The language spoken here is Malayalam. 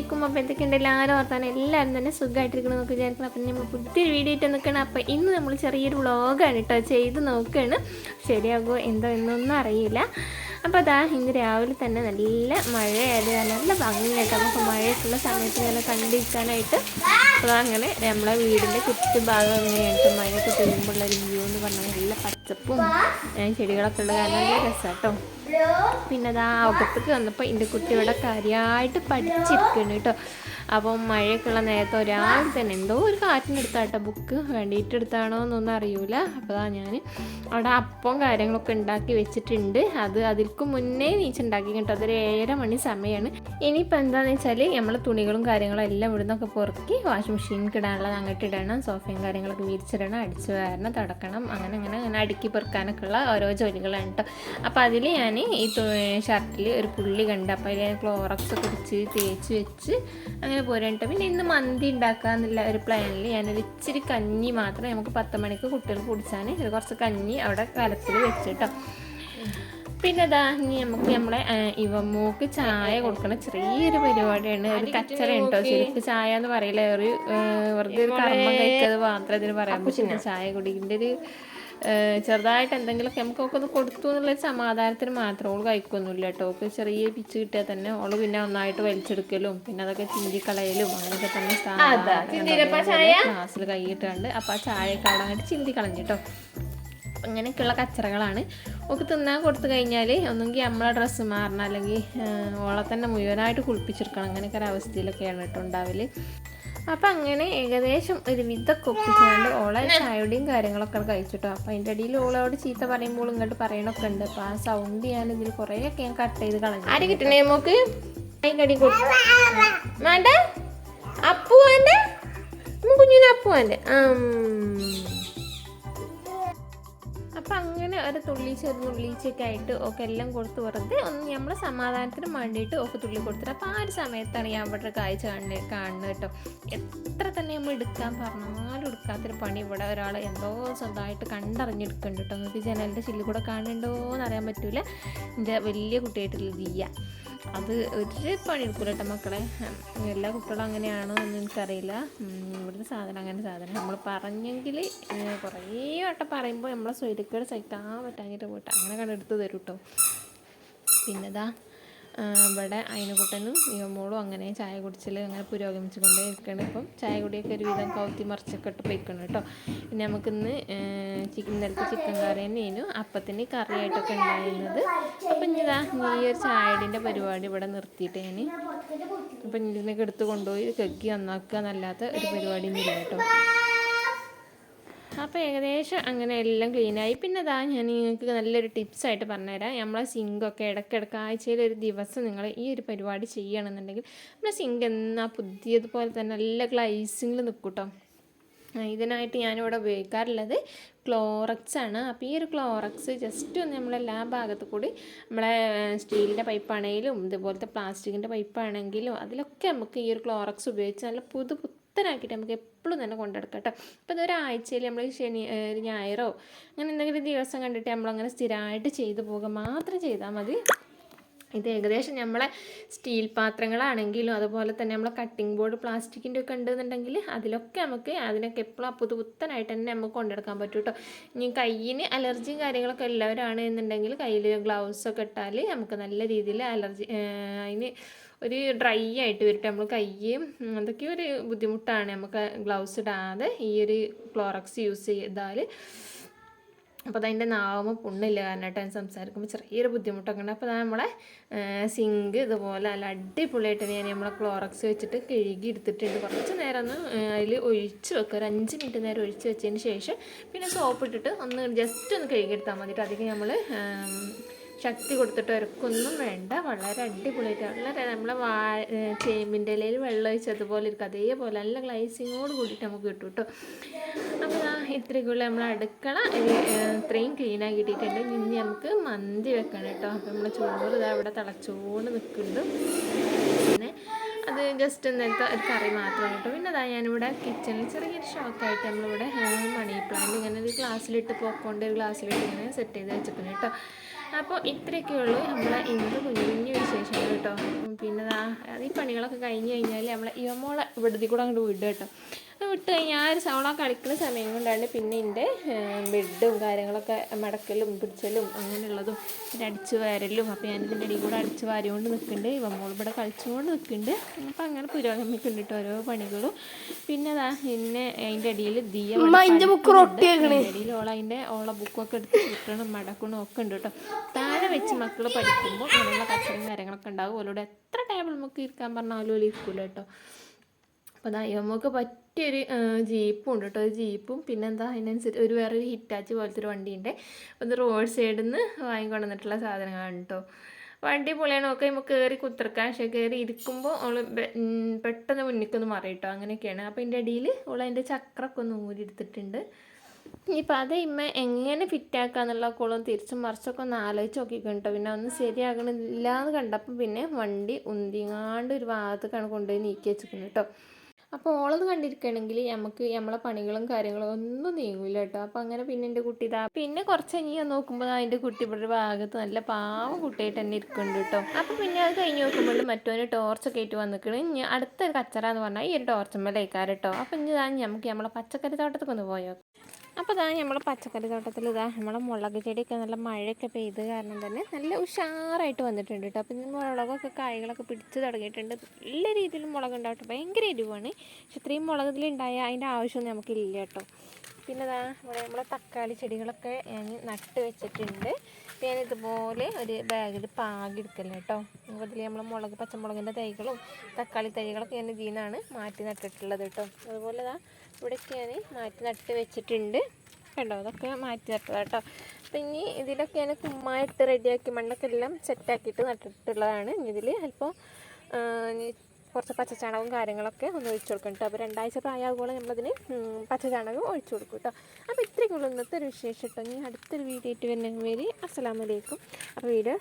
അസ്സലാമലൈക്കും അപ്പോൾ എന്തൊക്കെയുണ്ട് എല്ലാവരും ഓർത്താൻ എല്ലാവരും തന്നെ സുഖമായിട്ടിരിക്കണം നമുക്ക് വിചാരിക്കണം. അപ്പം നമ്മൾ പുതിയൊരു വീഡിയോ ഇട്ട് നിൽക്കണം. അപ്പോൾ ഇന്ന് നമ്മൾ ചെറിയൊരു വ്ളോഗാണ് കേട്ടോ ചെയ്ത് നോക്കുകയാണ് ശരിയാകുമോ എന്തോ എന്നൊന്നും അറിയില്ല. അപ്പോൾ അതാ ഇന്ന് രാവിലെ തന്നെ നല്ല മഴയായത് നല്ല ഭംഗിയായിട്ട് നമുക്ക് മഴയൊക്കെയുള്ള സമയത്ത് ഇങ്ങനെ കണ്ടിരിക്കാനായിട്ട് അപ്പോൾ അങ്ങനെ നമ്മളെ വീടിന്റെ ചുറ്റുഭാഗം എങ്ങനെയായിട്ട് മഴയൊക്കെ പെയ്യുമ്പോഴുള്ള ഒരു വ്യൂ എന്ന് പറഞ്ഞാൽ നല്ല പച്ചപ്പും ചെടികളൊക്കെ ഉള്ള കാരണം നല്ല രസമാട്ടോ പിന്നെ അതാ അകത്തേക്ക് വന്നപ്പോൾ എന്റെ കുട്ടി ഇവിടെ കാര്യമായിട്ട് പഠിച്ചിരിക്കുന്നു കേട്ടോ. അപ്പം മഴയൊക്കെയുള്ള നേരത്തെ ഒരാൾ തന്നെ എന്തോ ഒരു കാറ്റിനെടുത്താട്ടോ ബുക്ക് വേണ്ടിയിട്ട് എടുത്താണോ എന്നൊന്നും അറിയൂല. അപ്പോൾ അതാ ഞാൻ അവിടെ അപ്പം കാര്യങ്ങളൊക്കെ ഉണ്ടാക്കി വെച്ചിട്ടുണ്ട്. അത് അതിൽക്ക് മുന്നേ നീച്ചുണ്ടാക്കി കേട്ടോ. അതൊരു ഏഴര മണി സമയമാണ് ഇനിയിപ്പോൾ എന്താണെന്ന് വെച്ചാൽ നമ്മൾ തുണികളും കാര്യങ്ങളും എല്ലാം ഇവിടുന്നൊക്കെ പുറക്കി വാഷിംഗ് മെഷീനിൽ ഇടാനുള്ളത് അങ്ങോട്ട് ഇടണം. സോഫയും കാര്യങ്ങളൊക്കെ വിരിച്ചിടണം അടിച്ചു വരണം തുടക്കണം. അങ്ങനെ അങ്ങനെ അങ്ങനെ അടുക്കി പെറുക്കാനൊക്കെ ഉള്ള ഓരോ ജോലികളാണ് കേട്ടോ. അപ്പോൾ അതിൽ ഞാൻ ഈ ഷർട്ടിൽ ഒരു പുള്ളി കണ്ട് അപ്പോൾ അതിൽ ക്ലോറക്സ് കുടിച്ച് തേച്ച് വെച്ച് അങ്ങനെ പോരാട്ടോ പിന്നെ ഇന്ന് മന്തി ഉണ്ടാക്കുക എന്നുള്ള ഒരു പ്ലാനിൽ ഞാനൊരു ഇച്ചിരി കഞ്ഞി മാത്രം നമുക്ക് പത്ത് മണിക്ക് കുട്ടികൾ കുടിച്ചാൽ ഇത് കുറച്ച് കഞ്ഞി അവിടെ കലത്തിൽ വെച്ചിട്ടോ. പിന്നെ അതാ ഇനി നമുക്ക് നമ്മളെ ഇവമ്മൂക്ക് ചായ കൊടുക്കണ ചെറിയൊരു പരിപാടിയാണ്. ഒരു കച്ചറ ഉണ്ടോ. ശരിക്ക് ചായ എന്ന് പറയില്ല. ഒരു വെറുതെ ഒരു കർമ്മം കഴിക്കാതെ മാത്രം ഇതിന് പറയാൻ പറ്റില്ല. ചായ കുടിക്കിന്റെ ഒരു ചെറുതായിട്ട് എന്തെങ്കിലുമൊക്കെ നമുക്കൊക്കെ ഒന്ന് കൊടുത്തു എന്നുള്ള സമാധാനത്തിന് മാത്രം ഓൾ കഴിക്കൊന്നുമില്ല കേട്ടോ. ഓൾക്ക് ചെറിയ പിച്ച് കിട്ടിയാൽ തന്നെ ഓൾ പിന്നെ ഒന്നായിട്ട് വലിച്ചെടുക്കലും പിന്നെ അതൊക്കെ ചിന്തിക്കളയലും അങ്ങനെയൊക്കെ തന്നെ ക്ലാസ്സിൽ കൈയിട്ടുണ്ട് അപ്പൊ ആ ചായയൊക്കെ അവിടെ അങ്ങോട്ട് ചിന്തി കളഞ്ഞിട്ടോ അങ്ങനെയൊക്കെയുള്ള കച്ചറകളാണ്. ഒക്കെ തിന്നാൻ കൊടുത്തു കഴിഞ്ഞാൽ ഒന്നുകിൽ നമ്മളെ ഡ്രസ്സ് മാറണം അല്ലെങ്കിൽ ഓളെ തന്നെ മുഴുവനായിട്ട് കുളിപ്പിച്ചെടുക്കണം അങ്ങനെയൊക്കെ ഒരു അവസ്ഥയിലൊക്കെയാണ് കേട്ടോ ഉണ്ടാവൽ. അപ്പം അങ്ങനെ ഏകദേശം ഒരു വിധമൊക്കെ ഒപ്പിച്ചാണ്ട് ഓളെ ചായയുടെയും കാര്യങ്ങളൊക്കെ കഴിച്ചിട്ടോ. അപ്പം അതിന്റെ ഇടയിൽ ഓളോട് ചീത്ത പറയുമ്പോൾ ഇങ്ങോട്ട് പറയണൊക്കെ ഉണ്ട്. അപ്പം ആ സൗണ്ട് ഞാൻ ഇതിൽ കുറേയൊക്കെ ഞാൻ കട്ട് ചെയ്ത് കളഞ്ഞു. ആര് കിട്ടണേ മോക്ക്? കടി വേണ്ട അപ്പുവാന്റെ കുഞ്ഞിന് അപ്പുവാന്റെ അപ്പം അങ്ങനെ ഒരു തുള്ളീച്ച ഒരു തുള്ളീച്ചൊക്കെ ആയിട്ട് ഒക്കെ എല്ലാം കൊടുത്ത് വെറുതെ ഒന്ന് നമ്മൾ സമാധാനത്തിന് വേണ്ടിയിട്ട് ഒക്കെ തുള്ളി കൊടുത്തിട്ട് അപ്പോൾ ആ ഒരു സമയത്താണ് ഞാൻ അവിടെ കാഴ്ച കാണുന്നത് കാണുന്നത് കേട്ടോ. എത്ര തന്നെ നമ്മൾ എടുക്കാൻ പറഞ്ഞാലും എടുക്കാത്തൊരു പണി ഇവിടെ ഒരാൾ എന്തോ സ്വന്തമായിട്ട് കണ്ടറിഞ്ഞെടുക്കുന്നുണ്ട് കേട്ടോ. നിങ്ങൾക്ക് ജനലിന്റെ ചില്ലിൽ കൂടെ കാണുന്നുണ്ടോ എന്ന് അറിയാൻ പറ്റൂല. എന്റെ വലിയ കുട്ടിയായിട്ടുള്ള ദിയ. അത് ഒരു പണി കേട്ടോ മക്കളെ. എല്ലാ കുട്ടികളും അങ്ങനെയാണോ എന്ന് എനിക്കറിയില്ല. ഇവിടുത്തെ സാധനം അങ്ങനെ സാധനം. നമ്മൾ പറഞ്ഞെങ്കിൽ കുറേ വട്ടം പറയുമ്പോൾ നമ്മളെ സ്വരുക്കേട് സഹിക്കാൻ പറ്റാഞ്ഞിട്ട് പോയിട്ട് അങ്ങനെ കണ്ടെടുത്ത് തരും കേട്ടോ പിന്നെതാ? ഇവിടെ അയിനുകൂട്ടനും യുവമോളും അങ്ങനെ ചായ കുടിച്ചിൽ അങ്ങനെ പുരോഗമിച്ചുകൊണ്ടേ ഇരിക്കണം ഇപ്പം ചായ കുടിയൊക്കെ ഒരുവിധം കൗത്തി മറിച്ചൊക്കെ ഇട്ട് പോയിക്കണം കേട്ടോ. പിന്നെ നമുക്കിന്ന് ചിക്കൻ ഇന്നലത്തെ ചിക്കൻ കറി തന്നെയായിരുന്നു. അപ്പത്തിന് കറിയായിട്ടൊക്കെ ഉണ്ടായിരുന്നത്. അപ്പം ഇതാ ഈ ഒരു ചായടിന്റെ പരിപാടി ഇവിടെ നിർത്തിയിട്ട് ഞാൻ അപ്പം ഇതിനൊക്കെ എടുത്ത് കൊണ്ടുപോയി കക്കി നന്നാക്കുക എന്നല്ലാത്ത ഒരു പരിപാടി ഇല്ല കേട്ടോ. അപ്പോൾ ഏകദേശം അങ്ങനെ എല്ലാം ക്ലീനായി പിന്നെ അതാ ഞാൻ നിങ്ങൾക്ക് നല്ലൊരു ടിപ്സായിട്ട് പറഞ്ഞുതരാം. നമ്മളെ സിങ്കൊക്കെ ഇടയ്ക്കിടയ്ക്ക് ആഴ്ചയിൽ ഒരു ദിവസം നിങ്ങൾ ഈ ഒരു പരിപാടി ചെയ്യണമെന്നുണ്ടെങ്കിൽ നമ്മുടെ സിങ്ക് എന്നാ പുതിയതുപോലെ തന്നെ നല്ല ഗ്ലൈസിങ്ങിൽ നിൽക്കൂട്ടോ ഇതിനായിട്ട് ഞാനിവിടെ ഉപയോഗിക്കാറുള്ളത് ക്ലോറക്സ് ആണ്. അപ്പോൾ ഈ ഒരു ക്ലോറക്സ് ജസ്റ്റ് ഒന്ന് നമ്മളെ എല്ലാ ഭാഗത്തു കൂടി നമ്മളെ സ്റ്റീലിന്റെ പൈപ്പാണെങ്കിലും ഇതുപോലത്തെ പ്ലാസ്റ്റിക്കിന്റെ പൈപ്പാണെങ്കിലും അതിലൊക്കെ നമുക്ക് ഈ ഒരു ക്ലോറക്സ് ഉപയോഗിച്ച് നല്ല പുതു പുത്തനാക്കിയിട്ട് നമുക്ക് എപ്പോഴും തന്നെ കൊണ്ടെടുക്കാം കേട്ടോ. അപ്പോൾ ഇതൊരാഴ്ചയിൽ നമ്മൾ ശനി ഞായറോ അങ്ങനെ എന്തെങ്കിലും ദിവസം കണ്ടിട്ട് നമ്മളങ്ങനെ സ്ഥിരമായിട്ട് ചെയ്തു പോകുക മാത്രം ചെയ്താൽ മതി. ഇത് ഏകദേശം നമ്മളെ സ്റ്റീൽ പാത്രങ്ങളാണെങ്കിലും അതുപോലെ തന്നെ നമ്മളെ കട്ടിംഗ് ബോർഡ് പ്ലാസ്റ്റിക്കിന്റെ ഒക്കെ ഉണ്ടെന്നുണ്ടെങ്കിൽ അതിലൊക്കെ നമുക്ക് അതിനൊക്കെ എപ്പോഴും അപ്പുതു പുത്തനായിട്ട് തന്നെ നമുക്ക് കൊണ്ടെടുക്കാൻ പറ്റും കേട്ടോ. ഇനി കയ്യിന് അലർജിയും കാര്യങ്ങളൊക്കെ എല്ലാവരാണ് എന്നുണ്ടെങ്കിൽ കയ്യിൽ ഗ്ലൗസൊക്കെ ഇട്ടാൽ നമുക്ക് നല്ല രീതിയിൽ അലർജി അതിന് ഒരു ഡ്രൈ ആയിട്ട് വരട്ടെ. നമ്മൾ കയ്യും അതൊക്കെ ഒരു ബുദ്ധിമുട്ടാണ്. നമുക്ക് ഗ്ലൗസ് ഇടാതെ ഈ ഒരു ക്ലോറക്സ് യൂസ് ചെയ്താൽ അപ്പോൾ അതതിന്റെ നാവുമ്പോൾ പുണ്ണില്ല കാരണം കേട്ടോ ഞാൻ സംസാരിക്കുമ്പോൾ ചെറിയൊരു ബുദ്ധിമുട്ടൊക്കെ ഉണ്ട്. അപ്പോൾ അതാ നമ്മളെ സിങ്ക് ഇതുപോലെ അല്ല അടിപൊളിയായിട്ട് ഞാൻ നമ്മളെ ക്ലോറക്സ് വെച്ചിട്ട് കഴുകി എടുത്തിട്ടുണ്ട്. കുറച്ച് നേരം ഒന്ന് അതിൽ ഒഴിച്ച് വെക്കുക ഒരു അഞ്ച് മിനിറ്റ് നേരം ഒഴിച്ച് വെച്ചതിന് ശേഷം പിന്നെ സോപ്പ് ഇട്ടിട്ട് ഒന്ന് ജസ്റ്റ് ഒന്ന് കഴുകിയെടുത്താൽ മതിയിട്ട് അധികം നമ്മൾ ശക്തി കൊടുത്തിട്ട് ഇറക്കൊന്നും വേണ്ട. വളരെ അടിപൊളിയായിട്ട് വളരെ നമ്മളെ വാ ചേമ്പിന്റെ ഇലയിൽ വെള്ളം ഒഴിച്ചതുപോലെ ഇരിക്കും. അതേപോലെ നല്ല ഗ്ലൈസിങ്ങോട് കൂടിയിട്ട് നമുക്ക് കിട്ടും കേട്ടോ. അപ്പോൾ ഇത്രയ്ക്കുള്ള നമ്മൾ അടുക്കള ഇത്രയും ക്ലീൻ കിട്ടിയിട്ടുണ്ട്. ഇനി നമുക്ക് മന്തി വെക്കണം കേട്ടോ. അപ്പോൾ നമ്മൾ ചോറ് ഇതാ ഇവിടെ തിളച്ചോണ്ട് നിൽക്കുന്നുണ്ട് പിന്നെ അത് ജസ്റ്റ് ഇന്നലത്തെ ഒരു കറി മാത്രമാണ് കേട്ടോ പിന്നെ അതാ ഞാനിവിടെ കിച്ചണിൽ ചെറിയൊരു ഷോക്കായിട്ട് നമ്മളിവിടെ മണി പ്ലാന്റ് ഇങ്ങനെ ഒരു ഗ്ലാസ്സിലിട്ട് പോക്കോണ്ട് ഒരു ഗ്ലാസ്സിലിട്ട് ഇങ്ങനെ സെറ്റ് ചെയ്ത് വെച്ചപ്പോൾ കേട്ടോ. അപ്പോൾ ഇത്രയൊക്കെ ഉള്ളൂ നമ്മളെ ഇന്ന് കുഞ്ഞു കുഞ്ഞു വിശേഷങ്ങൾ കേട്ടോ. പിന്നെ ഈ പണികളൊക്കെ കഴിഞ്ഞ് കഴിഞ്ഞാൽ നമ്മളെ ഇവമോളെ ഇവിടുത്തെ കൂടെ അങ്ങോട്ട് വിടുക കേട്ടോ. വിട്ട് കഴിഞ്ഞാൽ ആ ഒരു സവള കളിക്കുന്ന സമയം കൊണ്ടാണ് പിന്നെ എന്റെ ബെഡും കാര്യങ്ങളൊക്കെ മടക്കലും പിടിച്ചലും അങ്ങനെയുള്ളതും പിന്നെ അടിച്ചു വാരലും. അപ്പോൾ ഞാനിതിന്റെ ഇടയിൽ കൂടെ അടിച്ചു വാരിക്കൊണ്ട് നിൽക്കുന്നുണ്ട് ഇവ മോൾ ഇവിടെ കളിച്ചുകൊണ്ട് നിൽക്കുന്നുണ്ട് അപ്പോൾ അങ്ങനെ പുരോഗമിക്കുന്നുണ്ട് കേട്ടോ ഓരോ പണികളും. പിന്നെ അതാ പിന്നെ അതിന്റെ ഇടയിൽ ദിയ ഇടയിൽ ഓള അതിന്റെ ഓള ബുക്കൊക്കെ എടുത്ത് കിട്ടണം മടക്കണം ഒക്കെ ഉണ്ട് കേട്ടോ താഴെ വെച്ച് മക്കൾ പഠിക്കുമ്പോൾ അങ്ങനെയുള്ള കച്ചറും കാര്യങ്ങളൊക്കെ ഉണ്ടാവും. ഓലോട് എത്ര ടേബിൾ നമുക്ക് ഇരിക്കാൻ പറഞ്ഞാലും ഇരിക്കില്ല ഇരിക്കൂല കേട്ടോ അപ്പോൾ അതാ നമുക്ക് പറ്റിയൊരു ജീപ്പും ഉണ്ട് കേട്ടോ ഒരു ജീപ്പും പിന്നെന്താ അതിനനുസരിച്ച് ഒരു വേറൊരു ഹിറ്റാച്ച് പോലത്തെ ഒരു വണ്ടിയുണ്ട്. അപ്പോൾ ഇത് റോഡ് സൈഡിൽ നിന്ന് വാങ്ങിക്കൊണ്ടുവന്നിട്ടുള്ള സാധനങ്ങളാണ് കേട്ടോ വണ്ടി പൊളിയാണ് ഒക്കെ നമുക്ക് കയറി കുത്തിറക്കാൻ പക്ഷേ കയറി ഇരിക്കുമ്പോൾ അവൾ പെട്ടെന്ന് മുന്നിക്കൊന്ന് മാറി കേട്ടോ അങ്ങനെയൊക്കെയാണ്. അപ്പോൾ അതിന്റെ അടിയിൽ അവൾ അതിന്റെ ചക്രമൊക്കെ ഒന്ന് ഊരി എടുത്തിട്ടുണ്ട്. ഇനിയിപ്പോൾ അത് ഇമ്മ എങ്ങനെ ഫിറ്റാക്കാന്നുള്ള കുളം തിരിച്ചും മറിച്ചൊക്കെ ഒന്ന് ആലോചിച്ച് നോക്കിക്കണ്ടോ പിന്നെ ഒന്ന് ശരിയാകണില്ല എന്ന് കണ്ടപ്പോൾ പിന്നെ വണ്ടി ഉന്തിങ്ങാണ്ട് ഒരു ഭാഗത്തേക്കാണ് കൊണ്ടുപോയി നീക്കി വെച്ചിരിക്കുന്നത് കേട്ടോ അപ്പോൾ ഓളത് കണ്ടിരിക്കണമെങ്കിൽ നമുക്ക് നമ്മളെ പണികളും കാര്യങ്ങളും ഒന്നും നീങ്ങില്ല കേട്ടോ. അപ്പോൾ അങ്ങനെ പിന്നെ എന്റെ കുട്ടി ഇതാ പിന്നെ കുറച്ച് കഴിഞ്ഞ് നോക്കുമ്പോൾ അതിന്റെ കുട്ടി ഇവിടെ ഭാഗത്ത് നല്ല പാവം കുട്ടിയായിട്ട് തന്നെ ഇരിക്കുന്നുണ്ട് കേട്ടോ. അപ്പോൾ പിന്നെ അത് കഴിഞ്ഞ് നോക്കുമ്പോൾ മറ്റൊരു ടോർച്ചൊക്കെ ആയിട്ട് വന്നിക്കണ്. അടുത്തൊരു കച്ചറ എന്ന് പറഞ്ഞാൽ ഈ ഒരു ടോർച്ചമ്മലേക്കാറ് കേട്ടോ. അപ്പോൾ ഇനി നമുക്ക് നമ്മളെ പച്ചക്കറി തോട്ടത്തൊക്കെ ഒന്ന് പോയോ? അപ്പോൾ ഇതാ നമ്മളെ പച്ചക്കറി തോട്ടത്തിൽ ഇതാ നമ്മളെ മുളക് ചെടിയൊക്കെ നല്ല മഴയൊക്കെ പെയ്ത് കാരണം തന്നെ നല്ല ഉഷാറായിട്ട് വന്നിട്ടുണ്ട് കേട്ടോ അപ്പോൾ ഇന്ന് മുളകൊക്കെ കായ്കളൊക്കെ പിടിച്ച് തുടങ്ങിയിട്ടുണ്ട്. നല്ല രീതിയിൽ മുളക് ഉണ്ടാവട്ടെ ഭയങ്കര എരിവാണ്. പക്ഷെ ഇത്രയും മുളക് ഇതിലുണ്ടായ അതിന്റെ ആവശ്യമൊന്നും നമുക്കില്ല കേട്ടോ പിന്നെ ഇതാ ഇവിടെ നമ്മളെ തക്കാളി ചെടികളൊക്കെ ഞാൻ നട്ട് വെച്ചിട്ടുണ്ട്. ഞാൻ ഇതുപോലെ ഒരു ബാഗിൽ പാകി എടുക്കൽ കേട്ടോ. അപ്പോൾ ഇതിൽ നമ്മൾ മുളക് പച്ചമുളകിന്റെ തൈകളും തക്കാളി തൈകളൊക്കെ ഞാൻ ഇതിൽ നിന്നാണ് മാറ്റി നട്ടിട്ടുള്ളത് കേട്ടോ. അതുപോലെ ഇതാ ഇവിടെയൊക്കെ ഞാൻ മാറ്റി നട്ട് വെച്ചിട്ടുണ്ട്. കേട്ടോ അതൊക്കെ മാറ്റി നട്ടത് കേട്ടോ. അപ്പം ഇനി ഇതിലൊക്കെ ഞാൻ കുമ്മായിട്ട് റെഡിയാക്കി മണ്ണൊക്കെ എല്ലാം സെറ്റാക്കിയിട്ട് നട്ടിട്ടുള്ളതാണ്. ഇതിൽ അല്പം കുറച്ച് പച്ചച്ചാണകവും കാര്യങ്ങളൊക്കെ ഒന്ന് ഒഴിച്ചു കൊടുക്കണം കേട്ടോ. അപ്പോൾ രണ്ടാഴ്ച പ്രായമാകുമ്പോൾ നമ്മളതിന് പച്ച പച്ചച്ചാണകം ഒഴിച്ചു കൊടുക്കും കേട്ടോ. അപ്പോൾ ഇത്രയൊക്കെ ഉള്ളൂ ഇന്നത്തെ ഒരു വിശേഷം കേട്ടോ. ഇനി അടുത്തൊരു വീഡിയോ ആയിട്ട് വരുന്നതിന് പേര് അസ്സലാമലൈക്കും അപ്പോൾ വീഡിയോ